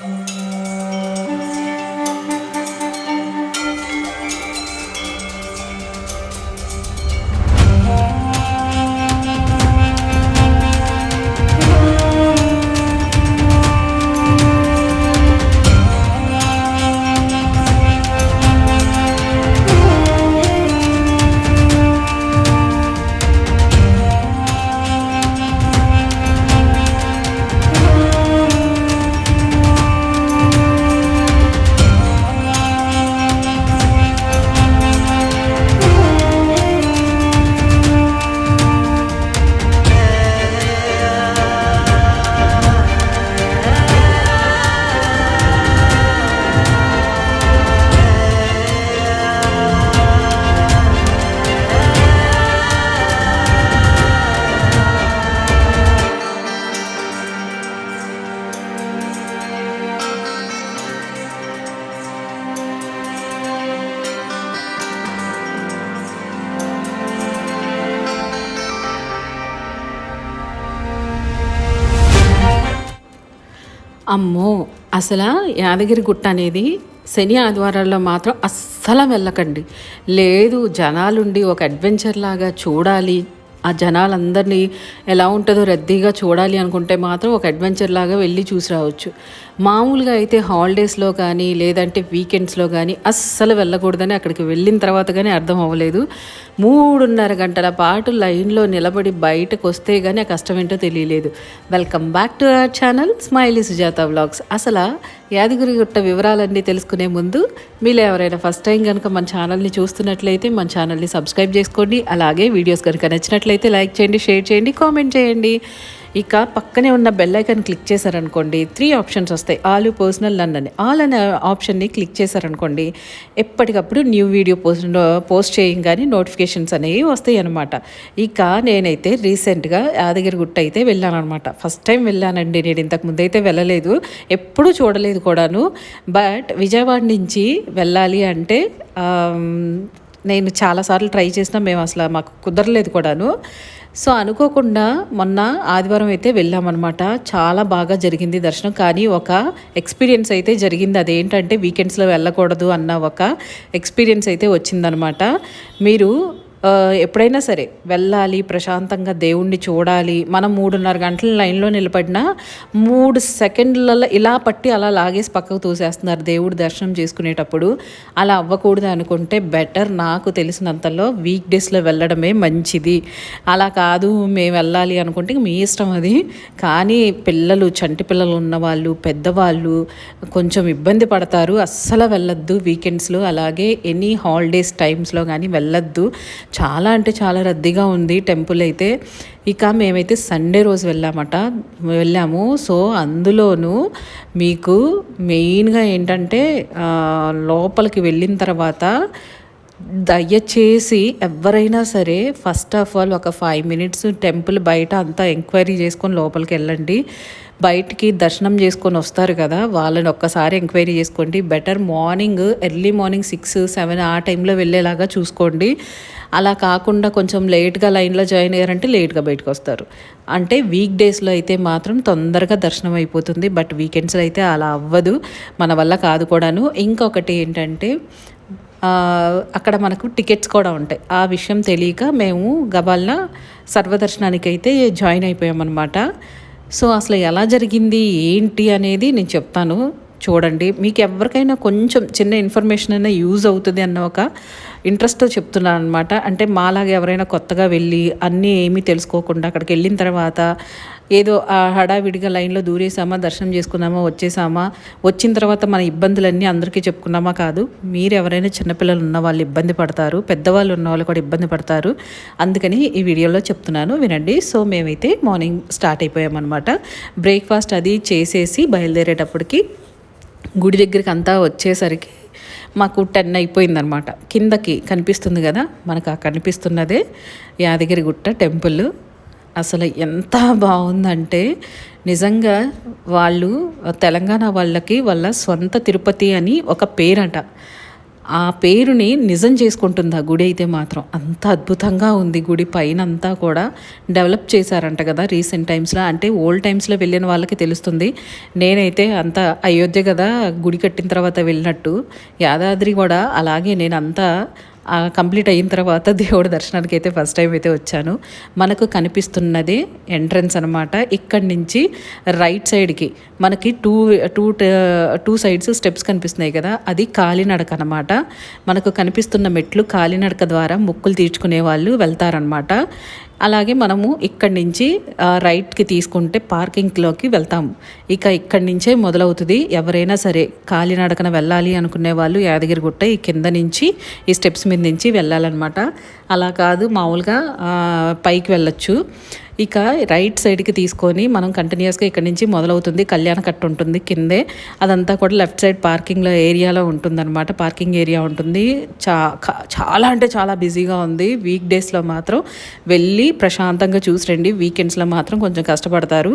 Música అమ్మో అసలు యాదగిరి గుట్ట అనేది శని ఆదివారాల్లో మాత్రం అస్సలు వెళ్ళకండి. లేదు జనాలుండి ఒక అడ్వెంచర్ లాగా చూడాలి. ఆ జనాలందరినీ ఎలా ఉంటుందో రద్దీగా చూడాలి అనుకుంటే మాత్రం ఒక అడ్వెంచర్ లాగా వెళ్ళి చూసి రావచ్చు. మామూలుగా అయితే హాలిడేస్లో కానీ లేదంటే వీకెండ్స్లో కానీ అస్సలు వెళ్ళకూడదని అక్కడికి వెళ్ళిన తర్వాత కానీ అర్థం అవ్వలేదు. మూడున్నర గంటల పాటు లైన్లో నిలబడి బయటకు వస్తే కానీ ఆ కష్టం ఏంటో తెలియలేదు. Welcome back to our channel smiley Sujatha vlogs అసలు యాదగిరి గుట్ట వివరాలన్నీ తెలుసుకునే ముందు మీరు ఎవరైనా ఫస్ట్ టైం కనుక మన ఛానల్ని చూస్తున్నట్లయితే మన ఛానల్ని సబ్స్క్రైబ్ చేసుకోండి. అలాగే వీడియోస్ కనుక నచ్చినట్లయితే లైక్ చేయండి షేర్ చేయండి కామెంట్ చేయండి. ఇక పక్కనే ఉన్న బెల్ ఐకాన్ క్లిక్ చేశారనుకోండి త్రీ ఆప్షన్స్ వస్తాయి. ఆలు పర్సనల్ నన్ అని. ఆల్ అనే ఆప్షన్ని క్లిక్ చేశారనుకోండి ఎప్పటికప్పుడు న్యూ వీడియో పోస్ట్ పోస్ట్ చేయగానే నోటిఫికేషన్స్ అనేవి వస్తాయి అనమాట ఇక నేనైతే రీసెంట్గా యాదగిరి గుట్ట అయితే వెళ్ళాను అనమాట ఫస్ట్ టైం వెళ్ళానండి. నేను ఇంతకు ముందు అయితే వెళ్ళలేదు. ఎప్పుడూ చూడలేదు కూడాను. బట్ విజయవాడ నుంచి వెళ్ళాలి అంటే నేను చాలాసార్లు ట్రై చేసినా మేము అసలు మాకు కుదరలేదు కూడాను. సో అనుకోకుండా మొన్న ఆదివారం అయితే వెళ్ళామన్నమాట. చాలా బాగా జరిగింది దర్శనం. కానీ ఒక ఎక్స్పీరియన్స్ అయితే జరిగింది. అదేంటంటే వీకెండ్స్లో వెళ్ళకూడదు అన్న ఒక ఎక్స్పీరియన్స్ అయితే వచ్చిందనమాట మీరు ఎప్పుడైనా సరే వెళ్ళాలి ప్రశాంతంగా దేవుణ్ణి చూడాలి. మనం మూడున్నర గంటల లైన్లో నిలబడినా మూడు సెకండ్లలో ఇలా పట్టి అలా లాగేసి పక్కకు తోసేస్తున్నారు దేవుడి దర్శనం చేసుకునేటప్పుడు. అలా అవ్వకూడదు అనుకుంటే బెటర్. నాకు తెలిసినంతలో వీక్ డేస్లో వెళ్ళడమే మంచిది. అలా కాదు మేము వెళ్ళాలి అనుకుంటే మీ ఇష్టం అది. కానీ పిల్లలు చంటి పిల్లలు ఉన్నవాళ్ళు పెద్దవాళ్ళు కొంచెం ఇబ్బంది పడతారు. అస్సలు వెళ్ళొద్దు వీకెండ్స్లో. అలాగే ఎనీ హాలిడేస్ టైమ్స్లో కానీ వెళ్ళొద్దు. చాలా అంటే చాలా రద్దీగా ఉంది టెంపుల్ అయితే. ఇక మేమైతే సండే రోజు వెళ్ళామట వెళ్ళాము. సో అందులోనూ మీకు మెయిన్గా ఏంటంటే లోపలికి వెళ్ళిన తర్వాత దయచేసి ఎవరైనా సరే ఫస్ట్ ఆఫ్ ఆల్ ఒక ఫైవ్ మినిట్స్ టెంపుల్ బయట అంతా ఎంక్వైరీ చేసుకొని లోపలికి వెళ్ళండి. బయటికి దర్శనం చేసుకొని వస్తారు కదా వాళ్ళని ఒక్కసారి ఎంక్వైరీ చేసుకోండి. Better morning early morning six seven ఆ టైంలో వెళ్ళేలాగా చూసుకోండి. అలా కాకుండా కొంచెం లేట్గా లైన్లో జాయిన్ అయ్యారంటే లేట్గా బయటకు వస్తారు. అంటే వీక్ డేస్లో అయితే మాత్రం తొందరగా దర్శనం అయిపోతుంది. బట్ వీకెండ్స్లో అయితే అలా అవ్వదు. మన వల్ల కాదు కూడాను. ఇంకొకటి ఏంటంటే అక్కడ మనకు టికెట్స్ కూడా ఉంటాయి. ఆ విషయం తెలియక మేము గబాల్న సర్వదర్శనానికి అయితే జాయిన్ అయిపోయామన్నమాట. సో అసలు ఎలా జరిగింది ఏంటి అనేది నేను చెప్తాను. చూడండి మీకు ఎవరికైనా కొంచెం చిన్న ఇన్ఫర్మేషన్ అయినా యూజ్ అవుతుంది అన్న ఒక ఇంట్రెస్ట్తో చెప్తున్నాను అనమాట అంటే మాలాగా ఎవరైనా కొత్తగా వెళ్ళి అన్నీ ఏమీ తెలుసుకోకుండా అక్కడికి వెళ్ళిన తర్వాత ఏదో ఆ హడావిడిగా లైన్లో దూరేసామా దర్శనం చేసుకున్నామా వచ్చేసామా వచ్చిన తర్వాత మన ఇబ్బందులన్నీ అందరికీ చెప్పుకున్నామా కాదు. మీరు ఎవరైనా చిన్నపిల్లలు ఉన్న వాళ్ళు ఇబ్బంది పడతారు పెద్దవాళ్ళు ఉన్న వాళ్ళు కూడా ఇబ్బంది పడతారు. అందుకని ఈ వీడియోలో చెప్తున్నాను వినండి. సో మేమైతే మార్నింగ్ స్టార్ట్ అయిపోయామన్నమాట. బ్రేక్ఫాస్ట్ అది చేసేసి బయలుదేరేటప్పటికి గుడి దగ్గరికి అంతా వచ్చేసరికి మాకు టెన్ అయిపోయిందనమాట కిందకి కనిపిస్తుంది కదా మనకు ఆ కనిపిస్తున్నదే యాదగిరి గుట్ట టెంపుల్. అసలు ఎంత బాగుందంటే నిజంగా వాళ్ళు తెలంగాణ వాళ్ళకి వాళ్ళ సొంత తిరుపతి అని ఒక పేరట. ఆ పేరుని నిజం చేసుకుంటుంది ఆ గుడి అయితే మాత్రం. అంత అద్భుతంగా ఉంది గుడి పైన అంతా కూడా. డెవలప్ చేశారంట కదా రీసెంట్ టైమ్స్లో. అంటే ఓల్డ్ టైమ్స్లో వెళ్ళిన వాళ్ళకి తెలుస్తుంది. నేనైతే అంత అయోధ్య కదా గుడి కట్టిన తర్వాత వెళ్ళినట్టు. యాదాద్రి కూడా అలాగే నేను అంతా కంప్లీట్ అయిన తర్వాత దేవుడి దర్శనానికి అయితే ఫస్ట్ టైం అయితే వచ్చాను. మనకు కనిపిస్తున్నది ఎంట్రన్స్ అనమాట ఇక్కడి నుంచి రైట్ సైడ్కి మనకి two two two sides steps కనిపిస్తున్నాయి కదా. అది కాలినడక అనమాట మనకు కనిపిస్తున్న మెట్లు కాలినడక ద్వారా ముక్కులు తీర్చుకునే వాళ్ళు వెళ్తారనమాట అలాగే మనము ఇక్కడి నుంచి రైట్కి తీసుకుంటే పార్కింగ్లోకి వెళ్తాము ఇక ఇక్కడి నుంచే మొదలవుతుంది. ఎవరైనా సరే కాలినడకన వెళ్ళాలి అనుకునే వాళ్ళు యాదగిరిగుట్ట ఈ కింద నుంచి ఈ స్టెప్స్ మీద నుంచి వెళ్ళాలన్నమాట. అలా కాదు మామూలుగా పైకి వెళ్ళచ్చు. ఇక రైట్ సైడ్కి తీసుకొని మనం కంటిన్యూస్గా ఇక్కడ నుంచి మొదలవుతుంది. కళ్యాణ కట్ట ఉంటుంది కిందే. అదంతా కూడా లెఫ్ట్ సైడ్ పార్కింగ్లో ఏరియాలో ఉంటుందన్నమాట. పార్కింగ్ ఏరియా ఉంటుంది. చా చాలా అంటే చాలా బిజీగా ఉంది. వీక్ డేస్లో మాత్రం వెళ్ళి ప్రశాంతంగా చూసి రండి. వీకెండ్స్లో మాత్రం కొంచెం కష్టపడతారు.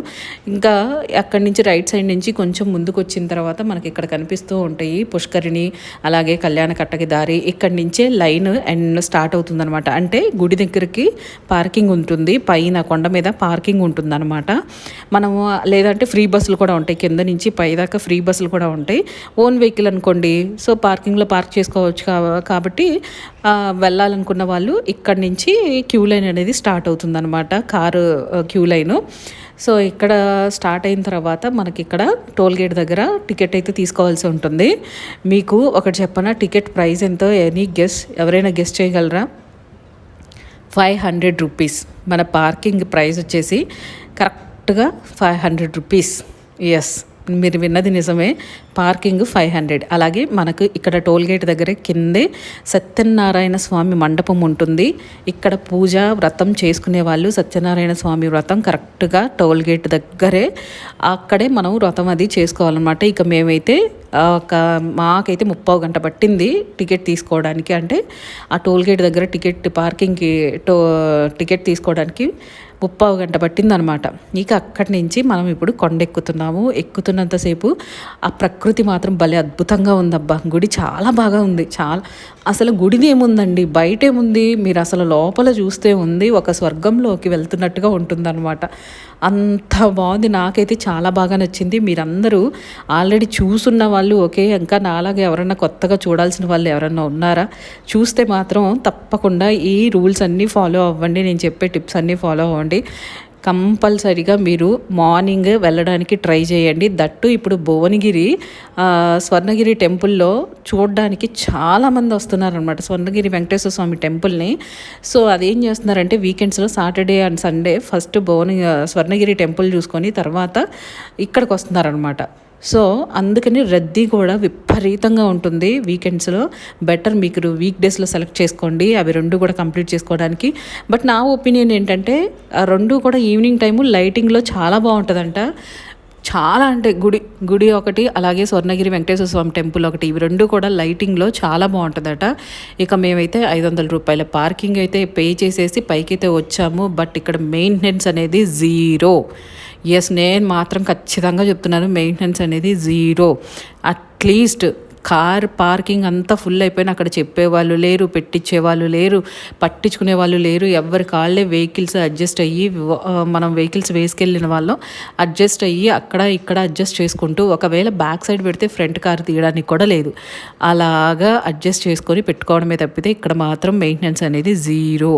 ఇంకా అక్కడి నుంచి రైట్ సైడ్ నుంచి కొంచెం ముందుకు వచ్చిన తర్వాత మనకి ఇక్కడ కనిపిస్తూ ఉంటాయి పుష్కరిణి అలాగే కళ్యాణ కట్టకి దారి. ఇక్కడి నుంచే లైన్ అండ్ స్టార్ట్ అవుతుందన్నమాట. అంటే గుడి దగ్గరికి పార్కింగ్ ఉంటుంది. పైన కొండ మీద పార్కింగ్ ఉంటుందన్నమాట. మనము లేదంటే ఫ్రీ బస్సులు కూడా ఉంటాయి. కింద నుంచి పైదాకా ఫ్రీ బస్సులు కూడా ఉంటాయి. ఓన్ వెహికల్ అనుకోండి. సో పార్కింగ్లో పార్క్ చేసుకోవచ్చు కాబట్టి వెళ్ళాలనుకున్న వాళ్ళు ఇక్కడ నుంచి క్యూ లైన్ అనేది స్టార్ట్ అవుతుందన్నమాట. Car queue line. సో ఇక్కడ స్టార్ట్ అయిన తర్వాత మనకి ఇక్కడ టోల్ గేట్ దగ్గర టికెట్ అయితే తీసుకోవాల్సి ఉంటుంది. మీకు ఒకటి చెప్పనా? టికెట్ ప్రైస్ ఎంతో? Any guess? ఎవరైనా గెస్ట్ చేయగలరా? Five hundred rupees. మన పార్కింగ్ ప్రైస్ వచ్చేసి కరెక్ట్గా ఫైవ్ హండ్రెడ్ రూపీస్. ఎస్ మీరు విన్నది నిజమే. Parking five hundred. అలాగే మనకు ఇక్కడ టోల్గేట్ దగ్గరే కిందే సత్యనారాయణ స్వామి మండపం ఉంటుంది. ఇక్కడ పూజ వ్రతం చేసుకునే వాళ్ళు సత్యనారాయణ స్వామి వ్రతం కరెక్ట్గా టోల్గేట్ దగ్గరే అక్కడే మనం వ్రతం అది చేసుకోవాలన్నమాట. ఇక మేమైతే ఒక మాకైతే ముప్పావు గంట పట్టింది టికెట్ తీసుకోవడానికి. అంటే ఆ టోల్గేట్ దగ్గర టికెట్ పార్కింగ్కి టో టికెట్ తీసుకోవడానికి ముప్పావు గంట పట్టిందనమాట. ఇక అక్కడి నుంచి మనం ఇప్పుడు కొండ ఎక్కుతున్నాము ఎక్కుతున్నంతసేపు ఆ ప్రకృతి మాత్రం భలే అద్భుతంగా ఉందబ్బా. గుడి చాలా బాగా ఉంది. చాలా అసలు గుడిది ఏముందండి? బయట ఏముంది మీరు అసలు లోపల చూస్తే ఉంది. ఒక స్వర్గంలోకి వెళ్తున్నట్టుగా ఉంటుందన్నమాట. అంత బాగుంది. నాకైతే చాలా బాగా నచ్చింది. మీరందరూ ఆల్రెడీ చూసున్న వాళ్ళు ఓకే. ఇంకా నాలాగా ఎవరైనా కొత్తగా చూడాల్సిన వాళ్ళు ఎవరైనా ఉన్నారా? చూస్తే మాత్రం తప్పకుండా ఈ రూల్స్ అన్నీ ఫాలో అవ్వండి. నేను చెప్పే టిప్స్ అన్నీ ఫాలో అవ్వండి. కంపల్సరిగా మీరు మార్నింగ్ వెళ్ళడానికి ట్రై చేయండి. దట్టు ఇప్పుడు భువనగిరి స్వర్ణగిరి టెంపుల్లో చూడడానికి చాలామంది వస్తున్నారనమాట స్వర్ణగిరి వెంకటేశ్వర స్వామి టెంపుల్ని. సో అదేం చేస్తున్నారంటే వీకెండ్స్లో Saturday and Sunday first Bhuvana Swarnagiri temple చూసుకొని తర్వాత ఇక్కడికి వస్తున్నారనమాట సో అందుకని రద్దీ కూడా విపరీతంగా ఉంటుంది వీకెండ్స్లో. బెటర్ మీకు వీక్ డేస్లో సెలెక్ట్ చేసుకోండి అవి రెండు కూడా కంప్లీట్ చేసుకోవడానికి. బట్ నా ఒపీనియన్ ఏంటంటే రెండు కూడా ఈవినింగ్ టైము లైటింగ్లో చాలా బాగుంటుందంట. చాలా అంటే గుడి గుడి ఒకటి అలాగే స్వర్ణగిరి వెంకటేశ్వర స్వామి టెంపుల్ ఒకటి ఇవి రెండు కూడా లైటింగ్లో చాలా బాగుంటుందట. ఇక మేమైతే ఐదు వందల రూపాయల పార్కింగ్ అయితే పే చేసేసి పైకైతే వచ్చాము. బట్ ఇక్కడ మెయింటెనెన్స్ అనేది జీరో. ఎస్ నేను మాత్రం ఖచ్చితంగా చెప్తున్నాను మెయింటెనెన్స్ అనేది zero at least car parking అంతా ఫుల్ అయిపోయిన అక్కడ చెప్పేవాళ్ళు లేరు పెట్టించే వాళ్ళు లేరు పట్టించుకునే వాళ్ళు లేరు. ఎవరి కాళ్ళే వెహికల్స్ అడ్జస్ట్ అయ్యి మనం వెహికల్స్ వేసుకెళ్ళిన వాళ్ళం అడ్జస్ట్ అయ్యి అక్కడ ఇక్కడ అడ్జస్ట్ చేసుకుంటూ ఒకవేళ బ్యాక్ సైడ్ పెడితే ఫ్రంట్ కార్ తీయడానికి కూడా లేదు. అలాగా అడ్జస్ట్ చేసుకొని పెట్టుకోవడమే తప్పితే ఇక్కడ మాత్రం మెయింటెనెన్స్ అనేది జీరో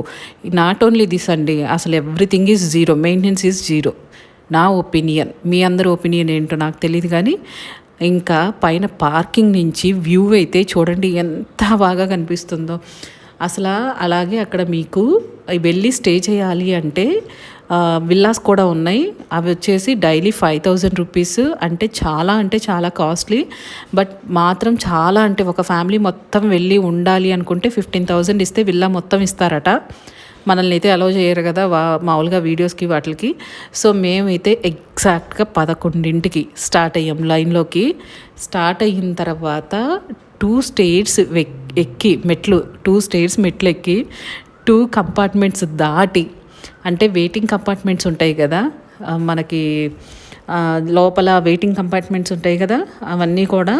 నాట్ ఓన్లీ దిస్ అండి అసలు everything is zero maintenance is zero నా ఒపీనియన్ మీ అందరి ఒపీనియన్ ఏంటో నాకు తెలియదు కానీ ఇంకా పైన పార్కింగ్ నుంచి వ్యూ అయితే చూడండి ఎంత బాగా కనిపిస్తుందో. అసలు అలాగే అక్కడ మీకు వెళ్ళి స్టే చేయాలి అంటే విల్లాస్ కూడా ఉన్నాయి. అవి వచ్చేసి డైలీ ఫైవ్ థౌజండ్ రూపీస్ అంటే చాలా అంటే చాలా కాస్ట్లీ. బట్ మాత్రం చాలా అంటే ఒక ఫ్యామిలీ మొత్తం వెళ్ళి ఉండాలి అనుకుంటే ఫిఫ్టీన్ థౌజండ్ ఇస్తే విల్లా మొత్తం ఇస్తారట. మనల్ని అయితే అలౌ చేయరు కదా వా మామూలుగా వీడియోస్కి వాటికి. సో మేమైతే ఎగ్జాక్ట్గా పదకొండింటికి స్టార్ట్ అయ్యాం లైన్లోకి స్టార్ట్ అయిన తర్వాత టూ స్టేట్స్ ఎక్కి మెట్లు టూ స్టేట్స్ మెట్లు ఎక్కి టూ కంపార్ట్మెంట్స్ దాటి అంటే వెయిటింగ్ కంపార్ట్మెంట్స్ ఉంటాయి కదా మనకి లోపల వెయిటింగ్ కంపార్ట్మెంట్స్ ఉంటాయి కదా అవన్నీ కూడా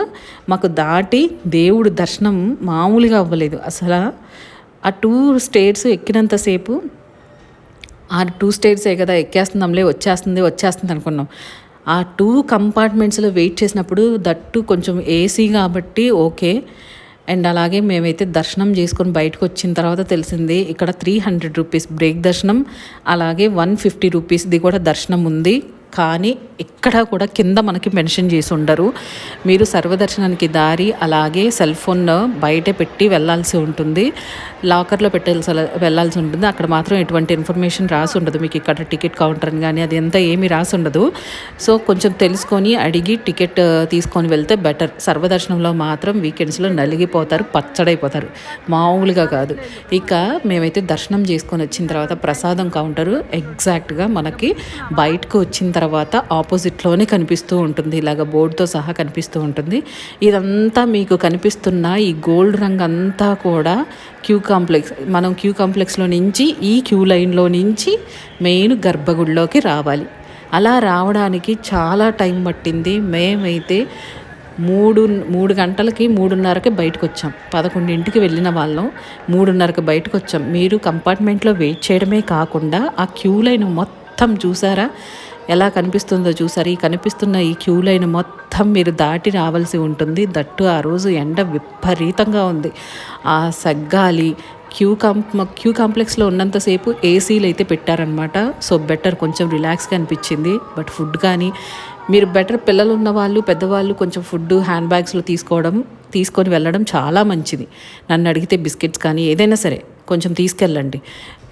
మాకు దాటి దేవుడు దర్శనం మామూలుగా అవ్వలేదు. అసలు ఆ టూ స్టేట్స్ ఎక్కినంతసేపు ఆ టూ స్టేట్సే కదా ఎక్కేస్తుందంలే వచ్చేస్తుంది వచ్చేస్తుంది అనుకున్నాం. ఆ టూ కంపార్ట్మెంట్స్లో వెయిట్ చేసినప్పుడు దట్టు కొంచెం ఏసీ కాబట్టి ఓకే. అండ్ అలాగే మేమైతే దర్శనం చేసుకొని బయటకు వచ్చిన తర్వాత తెలిసింది ఇక్కడ త్రీ హండ్రెడ్ రూపీస్ బ్రేక్ దర్శనం అలాగే వన్ ఫిఫ్టీ రూపీస్ది కూడా దర్శనం ఉంది. కానీ ఇక్కడ కూడా కింద మనకి మెన్షన్ చేసి ఉండరు. మీరు సర్వదర్శనానికి దారి అలాగే సెల్ ఫోన్ బయట పెట్టి వెళ్ళాల్సి ఉంటుంది. లాకర్లో పెట్టాల్సి వెళ్ళాల్సి ఉంటుంది. అక్కడ మాత్రం ఎటువంటి ఇన్ఫర్మేషన్ రాసి ఉండదు. మీకు ఇక్కడ టికెట్ కౌంటర్ అని కానీ అది ఎంత ఏమీ రాసి ఉండదు. సో కొంచెం తెలుసుకొని అడిగి టికెట్ తీసుకొని వెళ్తే బెటర్. సర్వదర్శనంలో మాత్రం వీకెండ్స్లో నలిగిపోతారు పచ్చడైపోతారు. మామూలుగా కాదు. ఇక మేమైతే దర్శనం చేసుకొని వచ్చిన తర్వాత ప్రసాదం కౌంటరు ఎగ్జాక్ట్గా మనకి బయటకు వచ్చిన తర్వాత తర్వాత ఆపోజిట్లోనే కనిపిస్తూ ఉంటుంది. ఇలాగ బోర్డుతో సహా కనిపిస్తూ ఉంటుంది. ఇదంతా మీకు కనిపిస్తున్న ఈ గోల్డ్ రంగ్ అంతా కూడా క్యూ కాంప్లెక్స్ మనం క్యూ కాంప్లెక్స్లో నుంచి ఈ క్యూ లైన్లో నుంచి మెయిన్ గర్భగుడిలోకి రావాలి. అలా రావడానికి చాలా టైం పట్టింది. మేమైతే మూడు మూడు గంటలకి మూడున్నరకి బయటకు వచ్చాం పదకొండింటికి వెళ్ళిన వాళ్ళం మూడున్నరకి బయటకు వచ్చాం మీరు కంపార్ట్మెంట్లో వెయిట్ చేయడమే కాకుండా ఆ క్యూ లైన్ మొత్తం చూసారా? ఎలా కనిపిస్తుందో చూసారు. ఈ కనిపిస్తున్న ఈ క్యూ లైన్ మొత్తం మీరు దాటి రావాల్సి ఉంటుంది. దట్టు ఆ రోజు ఎండ విపరీతంగా ఉంది. ఆ సగ్గాలి క్యూ కాంప్ క్యూ కాంప్లెక్స్లో ఉన్నంతసేపు ఏసీలు అయితే పెట్టారనమాట సో బెటర్ కొంచెం రిలాక్స్గా అనిపించింది. బట్ ఫుడ్ కానీ మీరు బెటర్ పిల్లలు ఉన్న వాళ్ళు పెద్దవాళ్ళు కొంచెం ఫుడ్ హ్యాండ్ బ్యాగ్స్లో తీసుకోవడం తీసుకొని వెళ్ళడం చాలా మంచిది. నన్ను అడిగితే బిస్కెట్స్ కానీ ఏదైనా సరే కొంచెం తీసుకెళ్ళండి.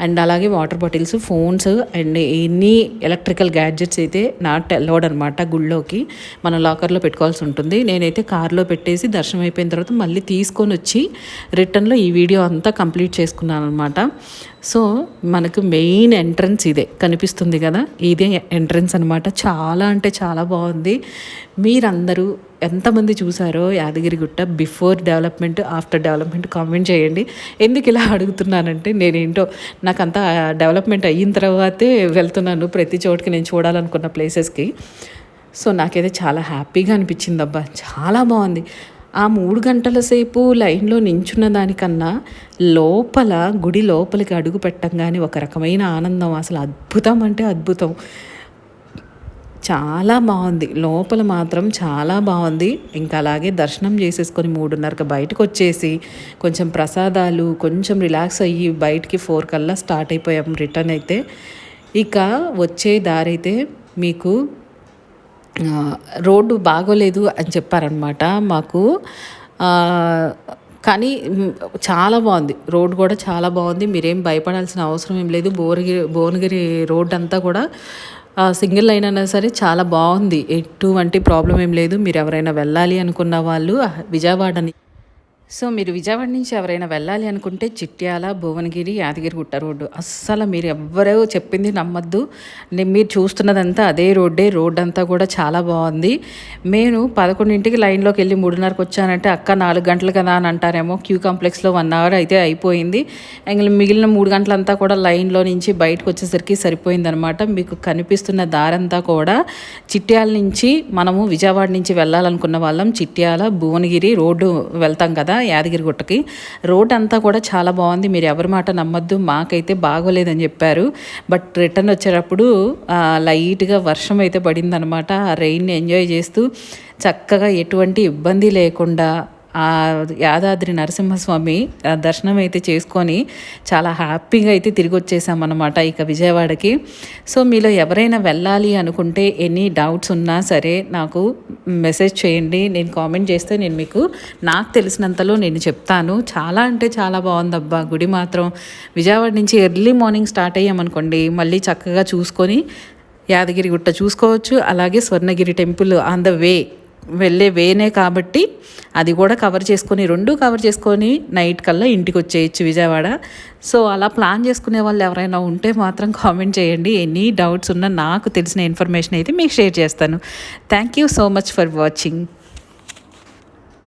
అండ్ అలాగే water bottles phones and any electrical gadgets అయితే నాట్ అలౌడ్ అనమాట గుళ్ళోకి. మనం లాకర్లో పెట్టుకోవాల్సి ఉంటుంది. నేనైతే కార్లో పెట్టేసి దర్శనం అయిపోయిన తర్వాత మళ్ళీ తీసుకొని వచ్చి రిటర్న్లో ఈ వీడియో అంతా కంప్లీట్ చేసుకున్నాను అనమాట సో మనకు మెయిన్ ఎంట్రన్స్ ఇదే. కనిపిస్తుంది కదా? ఇదే ఎంట్రన్స్ అనమాట చాలా అంటే చాలా బాగుంది. మీరందరూ ఎంతమంది చూసారో Yadagirigutta before development after development comment చేయండి. ఎందుకు ఇలా అడుగుతున్నానంటే నేనేంటో నాకంతా డెవలప్మెంట్ అయిన తర్వాతే వెళ్తున్నాను. ప్రతి చోటుకి నేను చూడాలనుకున్న ప్లేసెస్కి. సో నాకైతే చాలా హ్యాపీగా అనిపించింది అబ్బా చాలా బాగుంది. ఆ మూడు గంటల సేపు లైన్లో నించున్న దానికన్నా లోపల గుడి లోపలికి అడుగు పెట్టంగానే ఒక రకమైన ఆనందం. అసలు అద్భుతం అంటే అద్భుతం. చాలా బాగుంది. లోపల మాత్రం చాలా బాగుంది. ఇంకా అలాగే దర్శనం చేసేసుకొని మూడున్నరకు బయటకు వచ్చేసి కొంచెం ప్రసాదాలు కొంచెం రిలాక్స్ అయ్యి బయటికి ఫోర్ కల్లా స్టార్ట్ అయిపోయాం రిటర్న్ అయితే. ఇక వచ్చే దారి అయితే మీకు రోడ్డు బాగోలేదు అని చెప్పారనమాట మాకు. కానీ చాలా బాగుంది. రోడ్ కూడా చాలా బాగుంది. మీరేం భయపడాల్సిన అవసరం ఏం లేదు. భువనగిరి భువనగిరి రోడ్ అంతా కూడా సింగిల్ లైన్ అయినా సరే చాలా బాగుంది. ఎటువంటి ప్రాబ్లం ఏం లేదు. మీరు ఎవరైనా వెళ్ళాలి అనుకున్న వాళ్ళు విజయవాడని సో మీరు విజయవాడ నుంచి ఎవరైనా వెళ్ళాలి అనుకుంటే చిట్యాల భువనగిరి యాదగిరిగుట్ట రోడ్డు. అస్సలు మీరు ఎవ్వరో చెప్పింది నమ్మద్దు. మీరు చూస్తున్నదంతా అదే రోడ్డే రోడ్ అంతా కూడా చాలా బాగుంది. నేను పదకొండింటికి లైన్లోకి వెళ్ళి మూడున్నరకు వచ్చానంటే అక్క నాలుగు గంటలు కదా అని అంటారేమో. క్యూ కాంప్లెక్స్లో వన్ అవర్ అయితే అయిపోయింది. ఇంకా మిగిలిన మూడు గంటలంతా కూడా లైన్లో నుంచి బయటకు వచ్చేసరికి సరిపోయిందనమాట. మీకు కనిపిస్తున్న దారంతా కూడా చిట్యాల నుంచి మనము విజయవాడ నుంచి వెళ్ళాలనుకున్న వాళ్ళం. చిట్యాల భువనగిరి రోడ్డు వెళ్తాం కదా యాదగిరిగుట్టకి. రోడ్ అంతా కూడా చాలా బాగుంది. మీరు ఎవరి మాట నమ్మద్దు. మాకైతే బాగోలేదని చెప్పారు. బట్ రిటర్న్ వచ్చేటప్పుడు లైట్గా వర్షం అయితే పడిందనమాట. ఆ రెయిన్ ఎంజాయ్ చేస్తూ చక్కగా ఎటువంటి ఇబ్బంది లేకుండా ఆ యాదాద్రి నరసింహస్వామి ఆ దర్శనం అయితే చేసుకొని చాలా హ్యాపీగా అయితే తిరిగి వచ్చేసామన్నమాట ఇక విజయవాడకి. సో మీలో ఎవరైనా వెళ్ళాలి అనుకుంటే ఎనీ డౌట్స్ ఉన్నా సరే నాకు మెసేజ్ చేయండి. నేను కామెంట్ చేస్తే నేను మీకు నాకు తెలిసినంతలో నేను చెప్తాను. చాలా అంటే చాలా బాగుందబ్బా గుడి మాత్రం. విజయవాడ నుంచి ఎర్లీ మార్నింగ్ స్టార్ట్ అయ్యామనుకోండి మళ్ళీ చక్కగా చూసుకొని యాదగిరి గుట్ట చూసుకోవచ్చు. అలాగే Swarnagiri temple on the way వెళ్ళే వేనే కాబట్టి అది కూడా కవర్ చేసుకొని రెండు కవర్ చేసుకొని నైట్ కల్లా ఇంటికి వచ్చేయచ్చు విజయవాడ. సో అలా ప్లాన్ చేసుకునే వాళ్ళు ఎవరైనా ఉంటే మాత్రం కామెంట్ చేయండి. ఎనీ డౌట్స్ ఉన్నా నాకు తెలిసిన ఇన్ఫర్మేషన్ అయితే మీకు షేర్ చేస్తాను. Thank you so much for watching